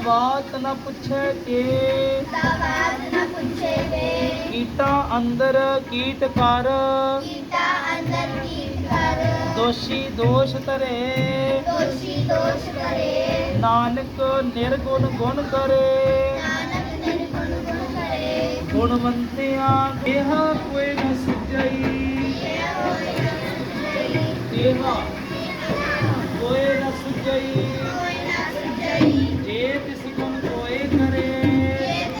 ਬਾਤ ਨ ਪੁੱਛੇ ਕੇ ਕੀਟਾਂ ਅੰਦਰ ਕੀਟ ਕਰ ਦੋਸ਼ੀ ਦੋਸ਼ ਧਰੇ ਦੋਸ਼ੀ ਦੋਸ਼ ਕਰੇ ਨਾਨਕ ਨਿਰਗੁਣ ਗੁਣ ਕਰੇ ਨਾਨਕ ਨਿਰਗੁਣ ਗੁਣ ਕਰੇ ਗੁਣਵੰਤਿਆਂ ਇਹ ਕੋਈ ਨ ਸੁਝਈ ਇਹ ਕੋਈ ਨ ਸੁਝਈ